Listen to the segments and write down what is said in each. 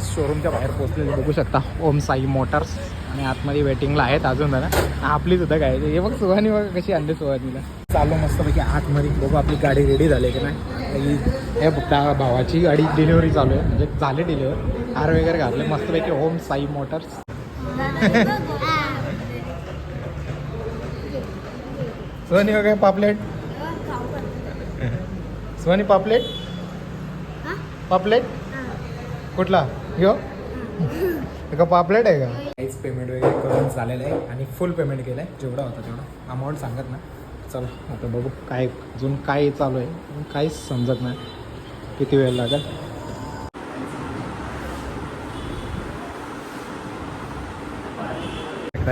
शोरूमच्या बाहेर पोहोचलेले बघू शकता ओम साई मोटर्स आणि आतमध्ये वेटिंगला आहेत अजून जरा आपली सुद्धा काय? हे बघ सुहानी बघ कशी आणली सुहानीला. चालू मस्तपैकी आतमध्ये. बघू आपली गाडी रेडी झाली की नाही. ही- त्या भावाची गाडी डिलिव्हरी चालू आहे. म्हणजे झाले डिलिव्हर हार वगैरे घातले. मस्तपैकी ओम साई मोटर्स. सुहानी बघा पापलेट. सुहानी पापलेट? पापलेट? कुठला? यो. एका पापलेट आहे का? काहीच पेमेंट वगैरे करून झालेलं आहे आणि फुल पेमेंट केलं आहे जेवढा होता तेवढा. अमाऊंट सांगत ना चल आता बघू काय अजून काय चालू आहे. काहीच समजत नाही. किती वेळ लागेल?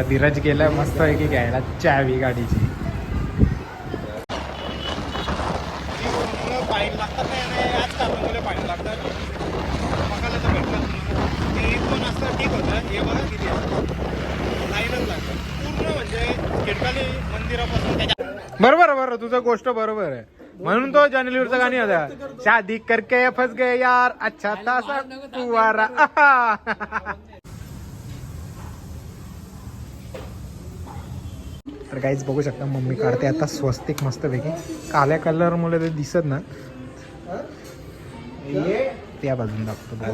धीरज गेलाय मस्त आहे की घ्यायला चावी गाडीची फाईन लागतात नाही आज कामामुळे फाईन लागतात बघायला तर भेटलं ते एक पण असतं ठीक होतं हे बघा किती आहे लाईनच लागतं पूर्ण म्हणजे खिडकाली मंदिरापासून त्याच्या बरोबर बरोबर तुझं गोष्ट बरोबर आहे तो जॉनीलीवरचं गाणी होता शादी करके फस गए यार. अच्छा तासा कुवारा आहा. तर काहीच बघू शकता मम्मी काढते आता स्वस्तिक मस्तपैकी. काल्या कलर मुळे ते दिसत ना. त्या बाजून दाखवतो.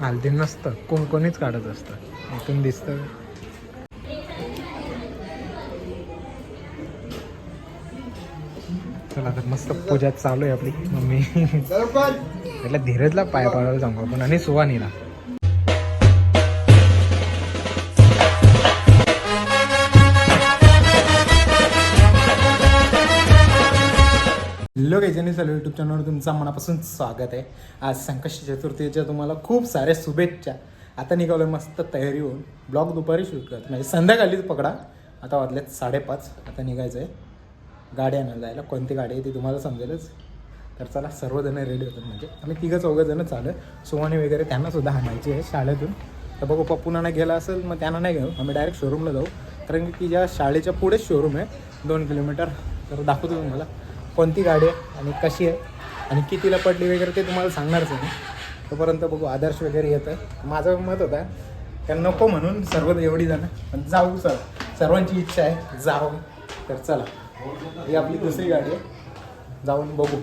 हल्दी नसतं. कोण कोणीच काढत असतं. इथून दिसतं. लागत मस्त पूजा चालू आहे आपली. मम्मी. त्याला धीरजला पाय पाडायला सांगू आपण. आणि सुवानीला लोक काही सर्व यूट्यूब चॅनलवर तुमचं मनापासून स्वागत आहे. आज संकष्ट चतुर्थीच्या तुम्हाला खूप साऱ्या शुभेच्छा. आता निघालोय मस्त तयारी होऊन ब्लॉग दुपारी शूट करत म्हणजे संध्याकाळीच पकडा. आता वाजलेत साडेपाच. आता निघायचं आहे गाडी आणायला जायला. कोणती गाडी आहे ती तुम्हाला समजेलच. तर चला सर्वजण रेडी होतात म्हणजे. आम्ही तिघं चौघं जण चालू सोहानी वगैरे त्यांना सुद्धा आणायची आहे शाळेतून. तर बघू पप्पूना गेला असेल मग त्यांना नाही घेऊ. आम्ही डायरेक्ट शोरूमला जाऊ. कारण की तिच्या शाळेच्या पुढेच शोरूम आहे. दोन किलोमीटर तर दाखवतो तुम्हाला. कोणती गाडी आहे आणि कशी आहे आणि कितीला पडली वगैरे ते तुम्हाला सांगणारच आहे. मी. तोपर्यंत बघू आदर्श वगैरे येतं माझं मत होता त्या नको म्हणून सर्व एवढी जण. पण जाऊ सर सर्वांची इच्छा आहे जावं. तर चला. ही आपली दुसरी गाडी आहे. जाऊन बघू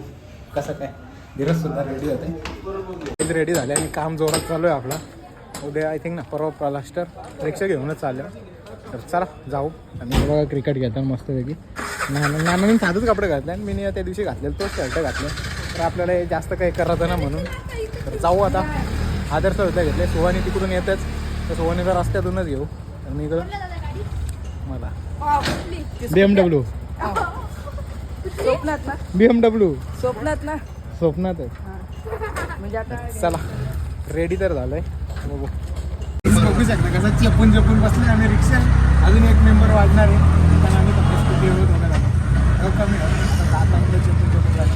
कसं काय. धीरज सुद्धा रेडी होते. रेडी झाले आणि काम जोरात चालू आहे आपला. उद्या आय थिंक ना परवा प्लास्टर रिक्षा घेऊनच चाललं तर चला जाऊ. आणि बघा क्रिकेट घेताना मस्तपैकी. नाना नानाने साधूच कपडे घातले आणि मी त्या दिवशी घातलेलं तोच शर्ट घातले. तर आपल्याला हे जास्त काही करायचं ना म्हणून. तर जाऊ आता. आदर्श होता घेतले. सोहानी तिकडून येतच. तर सोहानीला रस्त्यातूनच घेऊ. तर मी इकडं मला. बी एम डब्ल्यू स्वप्नात ना? बी एम डब्ल्यू स्वप्नात ना स्वप्नातच म्हणजे आता चला रेडी तर झालंय. बघू. बघू शकता कसं चपून चपून बसले आम्ही रिक्षा अजून एक मेंबर वाजणार आहे. पण आम्ही फक्त स्कूटी होत होणार आहे कमी आता चपून झालं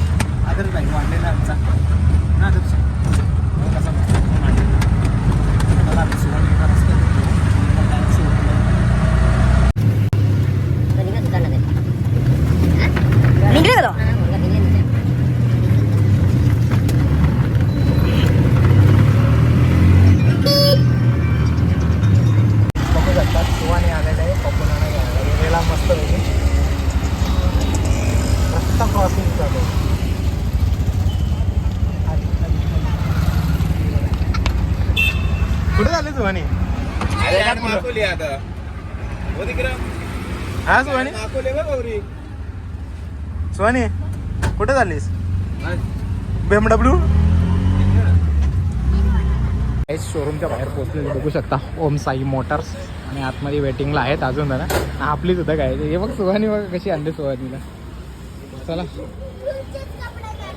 आदर नाही वाढलेला आमचा. ना आदर्श कसा बसला मांडलेला. मला आता सुरुवातीला रस्ता भेटतो. मग direct सुरुवातीला. निघले का बघू शकता सुवाने आलेला आहे पप्पून घ्यायला गेलेला मस्त पैकी रस्ता क्रॉसिंग चालू आहे. आधी, आधी, आधी. कुठे झाले सुवानी माकोली आता. हो तिकडं. सुवानी कुठे झालीस बीएमडब्ल्यू शोरूमच्या बाहेर पोहोचलेले बघू शकता. ओम साई मोटर्स आणि आतमध्ये वेटिंगला आहेत अजून जरा. आपली सुद्धा काय? हे बघ सुहानी बघ कशी आणली सुहानीला. चला.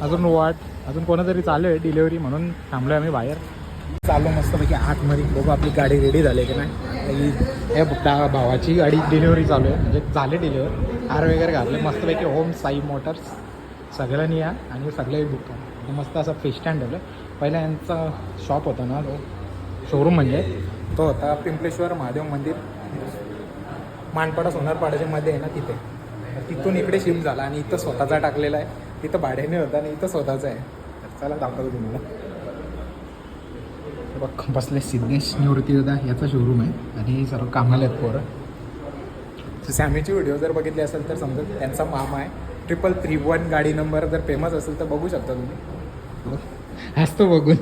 अजून वाट. अजून कोणातरी चालू आहे डिलिव्हरी म्हणून थांबलोय आम्ही बाहेर. चालू मस्तपैकी आतमध्ये. बघू आपली गाडी रेडी झाली की नाही. हे त्या भावाची गाडी डिलिव्हरी चालू आहे. म्हणजे झाले डिलिव्हर हार वगैरे घातले. मस्तपैकी होम साई मोटर्स सगळ्यांनी या आणि सगळे बुक करा. म्हणजे मस्त असं फिश स्टँड ठेवलं. पहिला यांचा शॉप होता ना तो शोरूम म्हणजे. तो होता पिंपलेश्वर महादेव मंदिर. मानपाडा सोनारपाड्याच्या मध्ये आहे ना तिथे. तिथून इकडे शिफ्ट झाला आणि इथं स्वतःचा टाकलेला आहे. तिथं भाड्याने होता आणि इथं स्वतःचा आहे. चला दाखवतो तुम्हाला. बघ बसले सिद्धेश निवृत्ती दादा याचा शोरूम आहे आणि सर्व कामाला आहेत पोरं. सॅमीची व्हिडिओ जर बघितली असेल तर समजा त्यांचा मामा आहे. ट्रिपल थ्री वन गाडी नंबर जर फेमस असेल तर बघू शकता तुम्ही. हसतो बघून.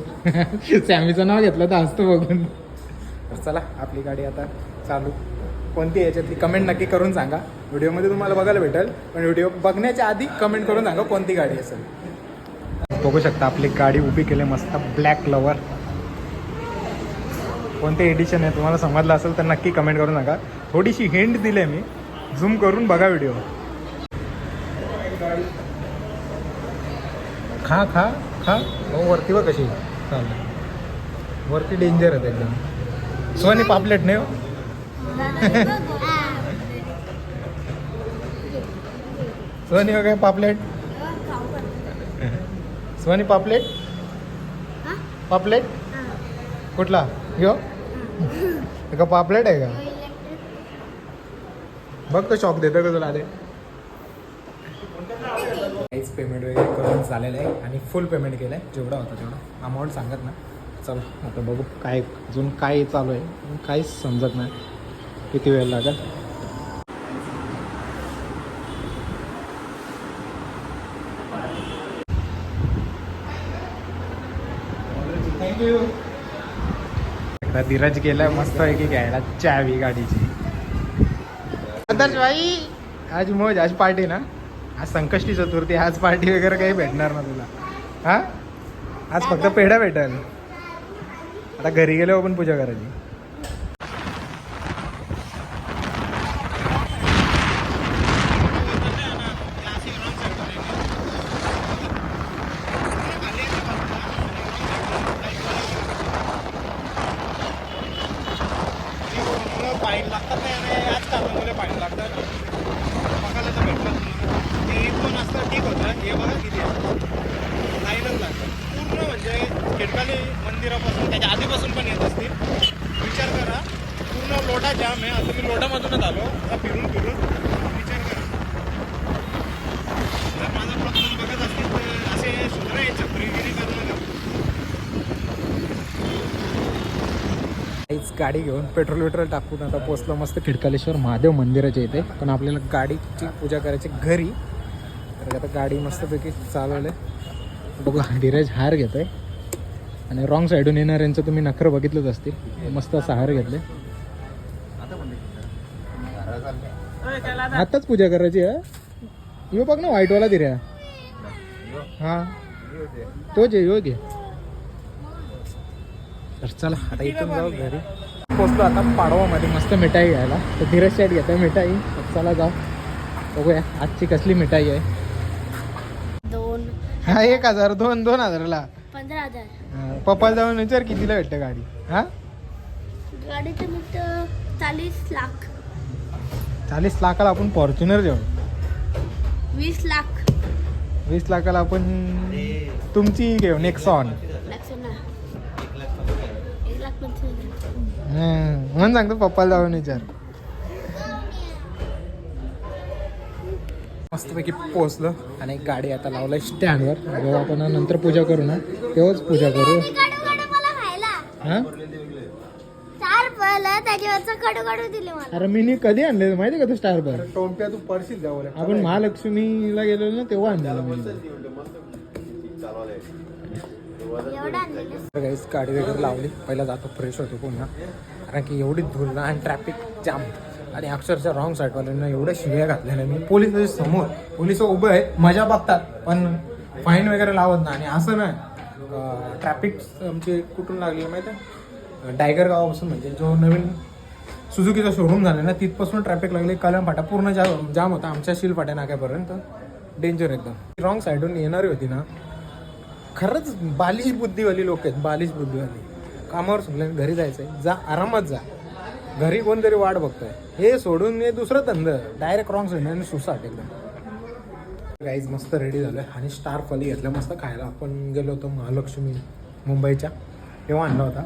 सॅमीचं नाव घेतलं तर हसतो बघून. तर चला आपली गाडी आता चालू. कोणती याच्यातली? कमेंट नक्की करून सांगा. व्हिडिओमध्ये तुम्हाला बघायला भेटेल पण व्हिडिओ बघण्याच्या आधी कमेंट करून सांगा कोणती गाडी असेल. बघू शकता आपली गाडी उभी केली मस्त ब्लॅक लवर कोणते एडिशन आहे तुम्हाला समजलं असेल तर नक्की कमेंट करून सांगा थोडीशी हिंट दिली आहे मी. झूम करून बघा व्हिडिओ खा खा खा. हो वरती बघ कशी. चालेल. वरती डेंजर आहे एकदम. सोनी पापलेट नाही हो सोनी हो काय पापलेट. सोनी पापलेट. पापलेट? कुठला? यो. एक पापलेट आहे का? बघ तो शॉक देतो का तुला आले काहीच पेमेंट वगैरे करून झालेलं आहे आणि फुल पेमेंट केलं आहे जेवढा होता तेवढा. अमाऊंट सांगत ना चल आता बघू काय अजून काय चालू आहे. काहीच समजत नाही. किती वेळ लागेल थँक्यू एकदा धीरज गेला मस्त आहे की घ्यायला चावी गाडीची. आदर्श भाई आज मौज आज पार्टी ना? आज संकष्टी चतुर्थी आज पार्टी वगैरे काही भेटणार ना तुला? हा? आज फक्त पेढा भेटेल. आता घरी गेल्यावर पण पूजा करायची पाणी लागतात नाही आणि याच कारणामुळे पाणी लागतात बघायला तर भेटलं तुम्हाला ते एक दोन असतं ठीक होतं हे बघा किती आहे लाईनच लागतं पूर्ण म्हणजे खिडकाली तेव्हापासून त्याच्या आधीपासून पण येत असतील. विचार करा. पूर्ण लोटा जाम आहे. आता मी लोटामधूनच आलो. आता फिरून फिरून. विचार करा. जर माझा प्रॉब्लेम बघत असतील तर असे सुधारायचं फ्रीगिरी करू नका काहीच गाडी घेऊन पेट्रोल वेट्रोल टाकून आता पोचलो मस्त खिडकालेश्वर महादेव मंदिराच्या इथे. पण आपल्याला गाडीची पूजा करायची घरी. तर आता गाडी मस्तपैकी चालवले बघू धीरज हार घेतोय. आहे आणि रॉंग साईडून येणाऱ्यांचं तुम्ही नखरं बघितलंच असतील. मस्त असा हार घेतले. आताच पूजा करायची आहे यो बघ ना व्हाईटवाला दिऱ्या. हा. तोच आहे यो घे. तर चला आता इथून जाऊ घरी. पोचलो आता पाडवामध्ये मस्त मिठाई घ्यायला. तर धीरज शेट घेत आहे मिठाई चला जाऊ. बघूया आजची कसली मिठाई आहे. दोन. हा एक हजार दोन दोन हजारला. पंधरा हजार. पप्पाला जाऊन विचार कितीला भेटतं गाडी. हा? गाडीचं चाळीस लाख. चाळीस लाखाला आपण फॉर्च्युनर जाऊ वीस लाख. वीस लाखाला आपण तुमची घेऊ नेक्सॉन लक्षणा एक लाख पंचवीस हजार. म्हणून सांगतो पप्पाला जाऊन विचार. मस्तपैकी पोचलं आणि गाडी आता लावलं स्टँडवर. जेव्हा आपण नंतर पूजा करू ना? तेव्हाच पूजा करू. मला खायला. हा? अरे मी नी कधी आणलेलं माहिती का तू स्टार पर? टोम्प्या तू पडशील जाऊ आपण महालक्ष्मीला गेलेलो ना तेव्हा आणलेलं मी. गाडी वगैरे लावली. पहिला जातो फ्रेश होतो पुन्हा. कारण की एवढी धूल ना आणि ट्रॅफिक जाम आणि अक्षरशः रॉंग साईडवाल्यांना एवढ्या शिव्या घातलेल्या मी पोलीस म्हणजे समोर पोलीस उभे आहेत मजा बघतात पण फाईन वगैरे लावत नाही. आणि असं नाही ट्रॅफिक आमचे कुठून लागले माहिती आहे? डायगर गावापासून म्हणजे जो नवीन सुझुकीचा शोरूम झाला ना तिथपासून ट्रॅफिक लागले. कलम फाटा पूर्ण जाम जाम होता. आमच्या शिलफाट्या नाक्यापर्यंत. डेंजर एकदम. रॉंग साईडून येणारी होती ना खरंच बालिश बुद्धीवाली लोक आहेत बालिश बुद्धीवाली. कामावर सुटले घरी जायचं आहे जा आरामात जा. घरी कोणतरी वाट बघतोय. हे सोडून हे दुसरं धंद. डायरेक्ट रॉंग साईड आणि सुसाट एकदम. गाईज मस्त रेडी झालं आणि स्टार फली घेतलं मस्त खायला. आपण गेलो होतो महालक्ष्मी मुंबईच्या. तेव्हा आणला होता.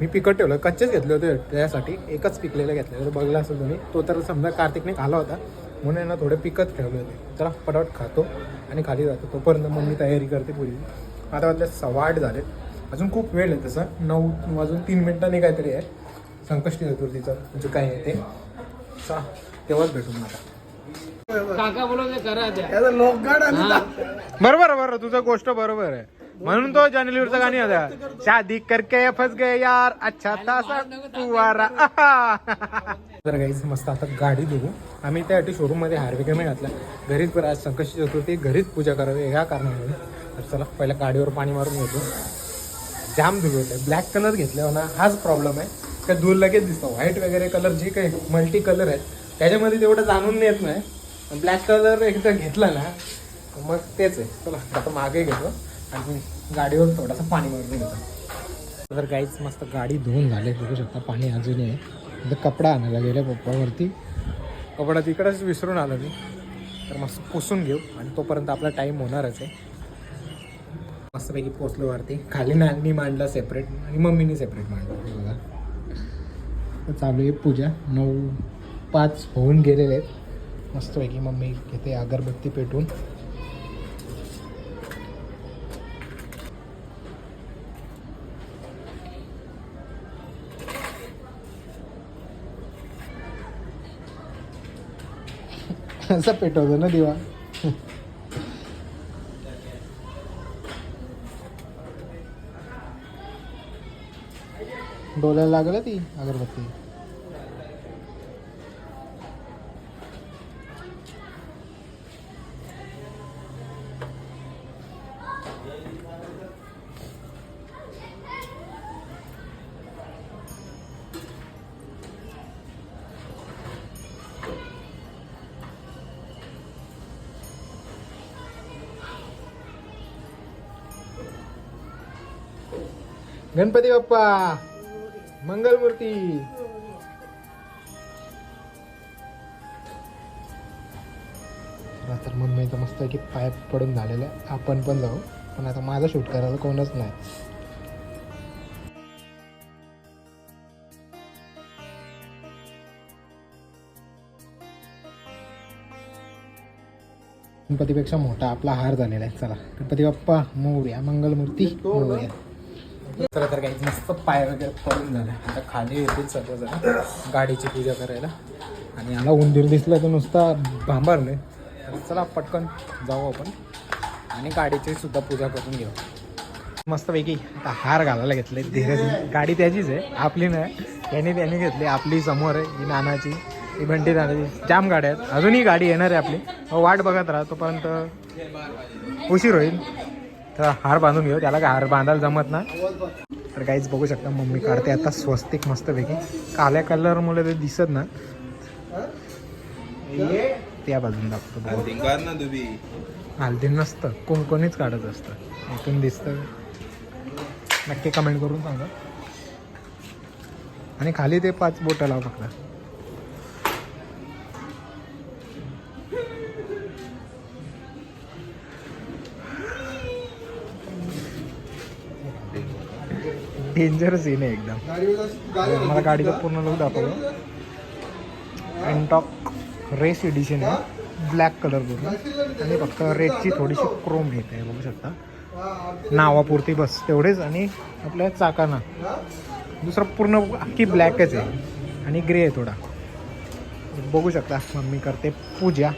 मी पिकट ठेवलं. कच्चेच घेतले होते त्यासाठी. एकच पिकलेलं घेतलं. तर बघला असेल तुम्ही. तो तर समजा कार्तिकने खाला होता. म्हणून आहे ना थोडे पिकत ठेवले होते. चला पटापट खातो आणि खाली जातो. तोपर्यंत मम्मी तयारी करते पुरी. आता वाटलं सव्वा आठ झाले. अजून खूप वेळ आहे तसं. नऊ वाजून तीन मिनिटांनी काहीतरी आहे. संकष्टी चतुर्थीचं म्हणजे काय आहे ते? चला तेव्हाच भेटू द्या. बरोबर बरोबर तुझं गोष्ट बरोबर आहे. म्हणून तो जानेलिवरचं गाणी होता शादी करके फस गए यार. अच्छा. तर गाईज मस्त आता गाडी धुवू आम्ही त्यासाठी शोरूममध्ये हार वगैरे नाही घातला घरीच बरं आज संकष्टी चतुर्थी घरीच पूजा करावी ह्या कारणामुळे. तर चला पहिल्या गाडीवर पाणी मारून घेतो जाम धूळ होते. ब्लॅक कलर घेतल्यावर ना हाच प्रॉब्लेम आहे. का धूळ लगेच दिसतं. व्हाईट वगैरे कलर जे काही मल्टी कलर आहेत त्याच्यामध्ये तेवढं जाणून येत नाही. ब्लॅक कलर एकदा घेतला ना मग तेच आहे. चला आता मागे घेतो आणि गाडीवर थोडासा पाणी मारून घेतो. तर काहीच मस्त गाडी धुवून झाले बघू शकता पाणी अजूनही आहे. इथं कपडा आणायला गेले पप्पावरती कपडा तिकडंच विसरून आला मी. तर मस्त पुसून घेऊ आणि तोपर्यंत आपला टाईम होणारच आहे. मस्तपैकी पोचलो वरती. खाली नानी मांडला सेपरेट आणि मम्मीने सेपरेट मांडलं. बघा. चालू आहे पूजा. नऊ पाच होऊन गेलेले आहेत. मस्तपैकी मम्मी घेते अगरबत्ती पेटून असं पेटवतो ना दिवा. डोल्याला लागलं ती अगरबत्ती गणपती बाप्पा मंगलमूर्ती. तर मस्त की पाय पडून झालेलं आहे. आपण पण जाऊ. पण आता माझं शूट करायला कोणच नाही. गणपतीपेक्षा मोठा आपला हार झालेला आहे. चला. गणपती बाप्पा मोर्या मंगलमूर्ती मोर्या. चला तर काही मस्त पाय वगैरे पडून झाला. आता खाली येतील सर्व जण. गाडीची पूजा करायला. आणि याला उंदीर दिसला तर नुसता भांबारले. नाही चला पटकन जाऊ आपण. आणि गाडीची सुद्धा पूजा करून घेऊ. मस्तपैकी आता हार घालायला घेतले. धीरे गाडी त्याचीच आहे. आपली नाही. याने त्याने घेतली. आपली समोर आहे. ही नानाची. ही बंटी नानाची. जाम गाड्या आहेत. अजूनही गाडी येणार आहे आपली. वाट बघत राहा. तोपर्यंत उशीर होईल. तर हार बांधून घेऊ. त्याला काय हार बांधायला जमत ना तर काहीच बघू शकता मम्मी काढते आता स्वस्तिक मस्तपैकी. काल्या कलरमुळे ते दिसत ना त्या बाजून दाखवतो. हल्दी नसतं. कोण कोणीच काढत असतं. इथून दिसतं. नक्की कमेंट करून सांगा. आणि खाली ते पाच बोटं लाव फक्त. डेंजर सीन आहे एकदम. मला गाडीचा पूर्ण लुक दाखवलं. एनटॉक रेस एडिशन आहे. ब्लॅक कलर पूर्ण. आणि फक्त रेडची थोडीशी क्रोम येते बघू शकता. नावापुरती बस तेवढेच. आणि आपल्या चाकाना. दुसरं पूर्ण अख्खी ब्लॅकच आहे. आणि ग्रे आहे थोडा. बघू शकता मम्मी करते पूजा.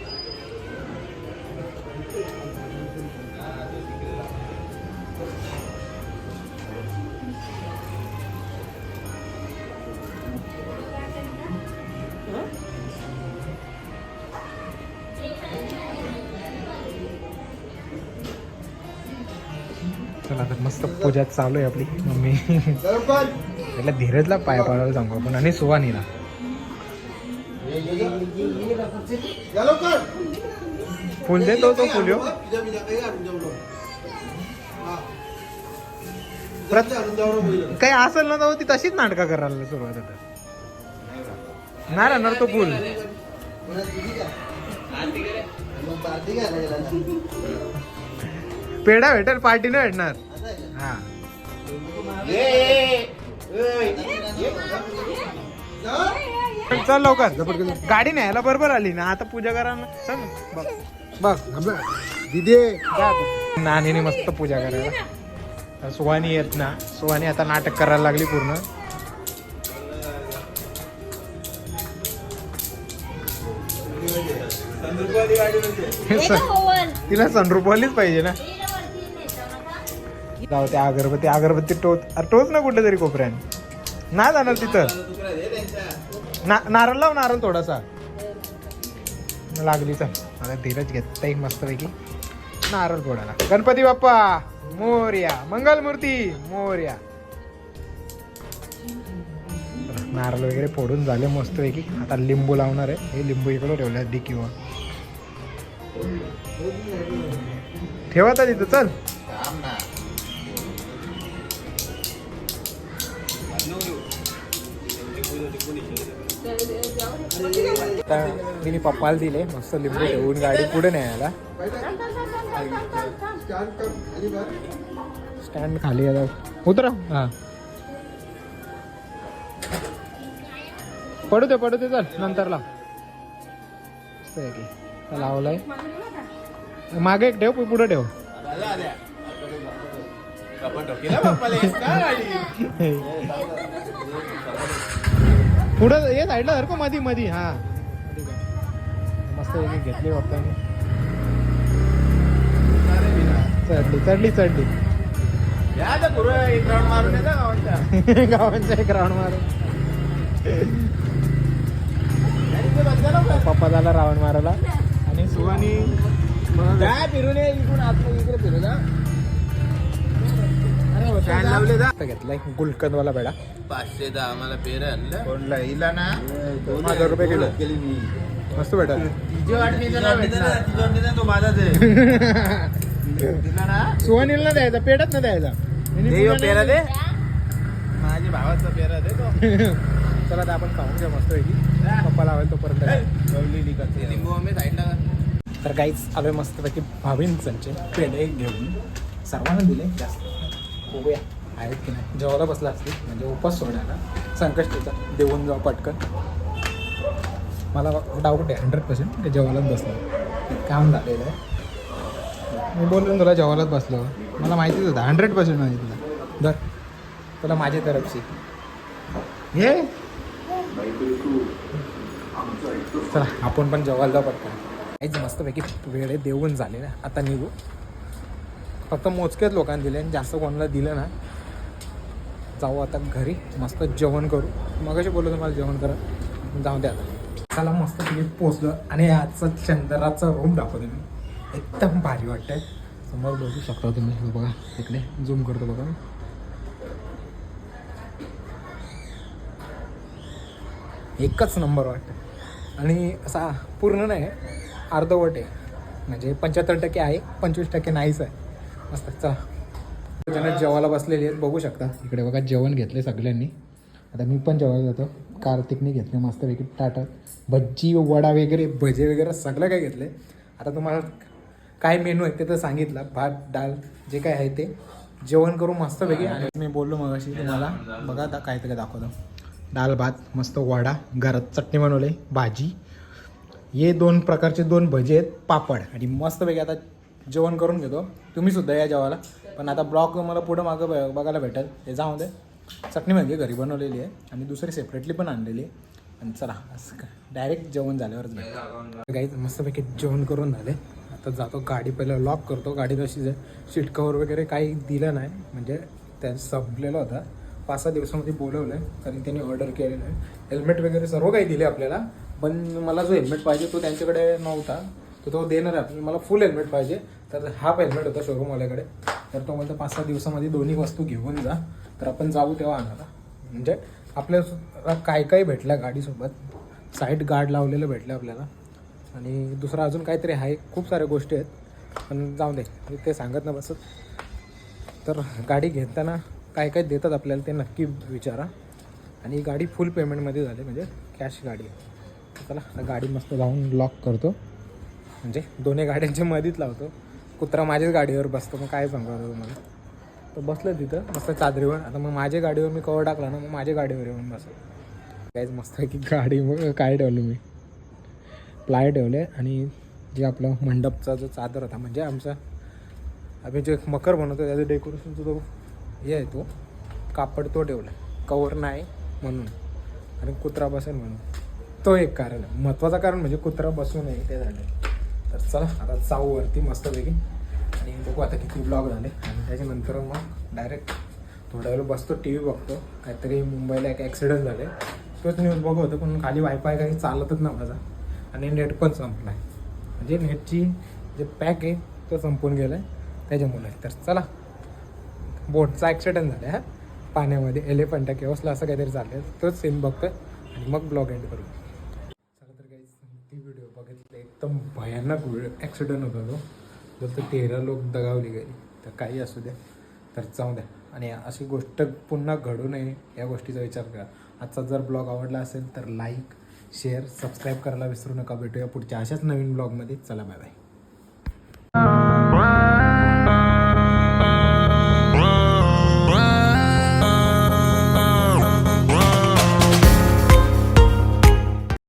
पूजा चालू आहे आपली. मम्मी. त्याला धीरजला पाय पाडायला सांगू आपण. आणि सुवानीला फुल देतो तो फुल काही असेल ना तर ती तशीच नाटकं करायला सुरुवात होतात नाही राहणार तो फुल. पेढा भेटेल पार्टी नाही भेटणार. हा. चल. लवकर गाडी न्यायला बरोबर आली ना आता पूजा करायला चल बघ. बघ दिदी. नानीने मस्त पूजा करायला. सुहानी येत ना. सुहानी आता नाटक करायला लागली पूर्ण. तिला सनरूपवालीच पाहिजे ना. जाऊ त्या अगरबत्ती अगरबत्ती टोच. अरे टोच ना कुठे तरी कोपऱ्यान. ना जाणार तिथं. ना नारळ लाव नारळ थोडासा. लागली चल आता धीरज घेता येईल मस्तपैकी. नारळ फोडाला गणपती बाप्पा मोर्या. मंगलमूर्ती मोर्या. नारळ वगैरे फोडून झाले मस्तपैकी. आता लिंबू लावणार आहे. हे लिंबू इकडं ठेवलं आहे डिकीवर. ठेवा तिथं चल. आता तिने पप्पाला दिले मस्त लिंबू ठेवून गाडी पुढे न्यायला. स्टँड खाली आता उतरा. हा. पडू दे पडू दे चल नंतर लाव मस्त आहे की. आता लावलाय. मागे एक ठेव पुढे ठेव. पुढं ये साईडला धर का मधी मधी. हा. मस्त घेतली बाप्पाने. चढली चढली चढली. गावांच्या. एक राऊंड मारून. पप्पा झाला रावण मारायला. आणि सुहानी. फिरून इकडे फिरू घेतलाय गुलकंदवाला बेडा पाचशे दहा आम्हाला पेर आणलं. कोणला? हिला ना? हजार रुपये किलो. केली मी. मस्त बेटा. तो माझाच आहे सुहानीला द्यायचा पेडच ना द्यायचा. पेरा दे. माझ्या भावाचा पेरा दे तो. चला आता आपण खाऊन घ्या मस्त पैकी. पप्पा लावेल तोपर्यंत. लिंबू आम्ही साईडला तर काहीच आलोय मस्तपैकी भाविंचांचे पेढे घेऊन. सर्वांना दिले जास्त बघूया. आहेत की नाही? जेवायला बसला असतील म्हणजे उपास सोडायला. संकष्टीचा देऊन जाऊ पटकन. मला डाऊट आहे हंड्रेड पर्सेंट ते जेवायलाच बसलं. काम झालेलं आहे. मी बोललो तुला जेवायलाच बसलो. मला माहितीच होतं हंड्रेड पर्सेंट माहिती तुला दर तुला माझ्या तरफशी हे चला आपण पण जेवायला जाऊ पटकन. काहीच मस्तपैकी वेळे देऊन झाले ना आता निघू. फक्त मोजक्याच लोकांना दिले आणि जास्त कोणाला दिलं ना जाऊ आता घरी मस्त जेवण करू. मग अशी बोललो तुम्हाला जेवण करा. जाऊ द्या आता. चला मस्त तुम्ही पोचलं आणि आजचं चंद्राचा रूम दाखवतो मी. एकदम भारी वाटतंय. समोर बघू शकता तुम्ही. बघा इकडे झूम करतो बघा एकच नंबर वाटतं आणि असा पूर्ण नाही अर्धवट आहे. म्हणजे पंच्याहत्तर टक्के आहे पंचवीस टक्के नाहीच आहे. मस्त चला. जण जेवायला बसलेली आहेत बघू शकता. इकडे बघा जेवण घेतले सगळ्यांनी. आता मी पण जेवायला जातो. कार्तिकने घेतले मस्तपैकी टाटा भज्जी वडा वगैरे भजे वगैरे सगळं काय घेतले आता तुम्हाला काय मेनू आहे ते तर सांगितलं. भात डाळ जे काय आहे ते जेवण करू मस्तपैकी आणि मी बोललो मग अशी तुम्हाला. बघा आता काय ते काय दाखवतो. डाळ भात मस्त वडा घरात चटणी बनवले भाजी. हे दोन प्रकारचे दोन भजे आहेत पापड. आणि मस्तपैकी आता जेवण करून घेतो. तुम्ही सुद्धा या जेवायला. पण आता ब्लॉग मला पुढं मागं ब- बघायला भेटेल. ते जाऊ दे चटणी म्हणजे घरी बनवलेली आहे. आणि दुसरी सेपरेटली पण आणलेली आहे. आणि चला असं काय. डायरेक्ट जेवण झाल्यावरच भेटेल. गाईच मस्तपैकी जेवण करून झाले. आता जातो गाडी पहिलं लॉक करतो. गाडी कशी सीट कवर वगैरे काही दिलं नाही. म्हणजे त्या संपलेलं होता. पाच सहा दिवसामध्ये बोलवलं आहे कारण त्यांनी ऑर्डर केलेलं आहे. हेल्मेट वगैरे सर्व काही दिले आपल्याला. पण मला जो हेल्मेट पाहिजे तो त्यांच्याकडे नव्हता. तर तो देणार आहे. आपल्याला. मला फुल हेल्मेट पाहिजे. तर हा हेल्मेट होता शोरूमवाल्याकडे तर तो म्हणतो पाच सहा दिवसामध्ये दोन्ही वस्तू घेऊन जा तर आपण जाऊ तेव्हा आणायला. म्हणजे आपल्याला काय काय भेटलं गाडीसोबत? साईड गार्ड लावलेलं भेटलं आपल्याला. आणि दुसरं अजून काहीतरी आहे. खूप साऱ्या गोष्टी आहेत. पण जाऊ दे मी ते सांगत ना बसत. तर गाडी घेताना काय काय देतात आपल्याला ते नक्की विचारा. आणि गाडी फुल पेमेंटमध्ये झाली म्हणजे कॅश गाडी आहे. चला गाडी मस्त जाऊन लॉक करतो. म्हणजे दोन्ही गाड्यांच्या मधीच लावतो. कुत्रा माझ्याच गाडीवर बसतो मग काय सांगणार तुम्हाला? तर बसलं तिथं मस्त चादरीवर. आता मग माझ्या गाडीवर मी कवर टाकला ना मग माझ्या गाडीवर येऊन बसलो. काहीच मस्त आहे की गाडी मग काय ठेवलं मी? प्लाय ठेवले आणि जे आपलं मंडपचा जो चादर होता म्हणजे आमचा आम्ही जे मकर बनवतो त्याचं डेकोरेशनचा जो हे आहे तो कापड तो ठेवला. कवर नाही म्हणून. आणि कुत्रा बसेल म्हणून. तो एक कारण आहे. महत्त्वाचं कारण म्हणजे कुत्रा बसू नये ते झालं. तर चला आता जाऊ वरती मस्तपैकी. आणि बघू आता किती ब्लॉग झाले. आणि त्याच्यानंतर मग डायरेक्ट थोडा वेळ बसतो टी व्ही बघतो. काहीतरी मुंबईला एक ॲक्सिडेंट झाले. तोच न्यूज बघू होतो पण खाली वायफाय काही चालतच ना माझा. आणि नेट पण संपला आहे म्हणजे नेटची जे पॅक आहे तो संपून गेला आहे त्याच्यामुळे. तर चला. बोटचा ॲक्सिडेंट झाला आहे पाण्यामध्ये एलिफंटा केवसला असं काहीतरी झालं तोच सीन बघतो आणि मग ब्लॉग एंड करू चला तर काही ती व्हिडिओ बघितलं एकदम भयानक ॲक्सिडेंट होता तो. जर तर तेरा लोक दगावली गेली तर काही असू द्या तर जाऊ द्या. आणि अशी गोष्ट पुन्हा घडू नये या गोष्टीचा विचार करा. आजचा जर ब्लॉग आवडला असेल तर लाईक शेअर सबस्क्राईब करायला विसरू नका. भेटूया पुढच्या अशाच नवीन ब्लॉगमध्ये. चला बाय बाय